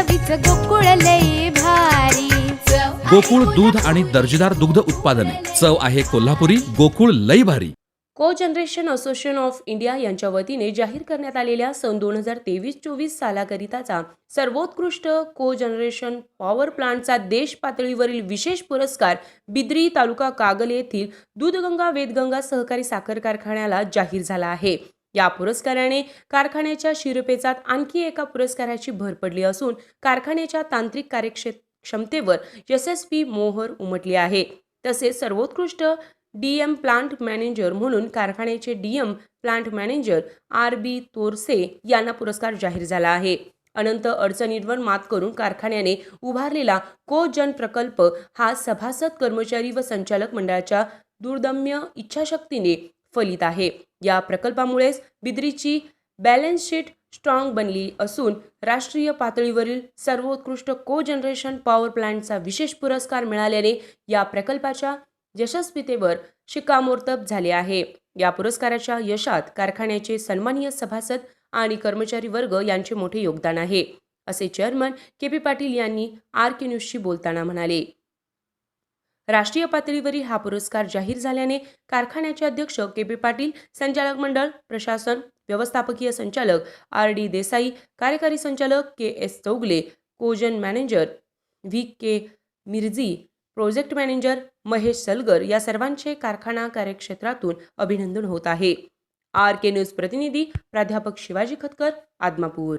चवीच गोकुळ लई भारी. गोकुळ दूध आणि दर्जेदार दुग्ध उत्पादने. चव आहे कोल्हापुरी गोकुळ लई भारी. को जनरेशन असोसिएशन ऑफ इंडिया यांच्या वतीने जाहीर करण्यात आलेल्या सन दोन हजार तेवीस चोवीस सालाकरिताचा सर्वोत्कृष्ट को जनरेशन पॉवर प्लांटचा देश पातळीवरील विशेष पुरस्कार बिद्री तालुका कागल येथील दूधगंगा वेदगंगा सहकारी साखर कारखान्याला जाहीर झाला आहे. या पुरस्काराने कारखान्याच्या शिरपेचात आणखी एका पुरस्काराची भर पडली असून कारखान्याच्या तांत्रिक कार्यक्षे क्षमतेवर यशस्वी मोहर उमटली आहे. तसेच सर्वोत्कृष्ट डीएम प्लांट मॅनेजर म्हणून कारखान्याचे DM plant manager R B Torase यांना पुरस्कार जाहीर झाला आहे. अनंत अडचणींवर मात करून कारखान्याने उभारलेला को जन प्रकल्प हा सभासद कर्मचारी व संचालक मंडळाच्या दुर्दम्य इच्छाशक्तीने फलित आहे. या प्रकल्पामुळेच बिद्रीची बॅलन्स शीट स्ट्रॉंग बनली असून राष्ट्रीय पातळीवरील सर्वोत्कृष्ट को जनरेशन पॉवर प्लांटचा विशेष पुरस्कार मिळाल्याने या प्रकल्पाच्या यशस्वीतेवर शिक्कामोर्तब झाले आहे. या पुरस्काराच्या यशात कारखान्याचे सन्माननीय सभासद आणि कर्मचारी वर्ग यांचे मोठे योगदान आहे असे चेअरमन के पी पाटील यांनी आर के न्यूजशी बोलताना म्हणाले. राष्ट्रीय पातळीवरील हा पुरस्कार जाहीर झाल्याने कारखान्याचे अध्यक्ष के पी पाटील संचालक मंडळ प्रशासन व्यवस्थापकीय संचालक आर डी देसाई कार्यकारी संचालक K S Chougule cogen manager V K Mirji project manager Mahesh Salgar या सर्वांचे कारखाना कार्यक्षेत्रातून अभिनंदन होत आहे. आर के न्यूज प्रतिनिधी प्राध्यापक शिवाजी खतकर आदमापूर.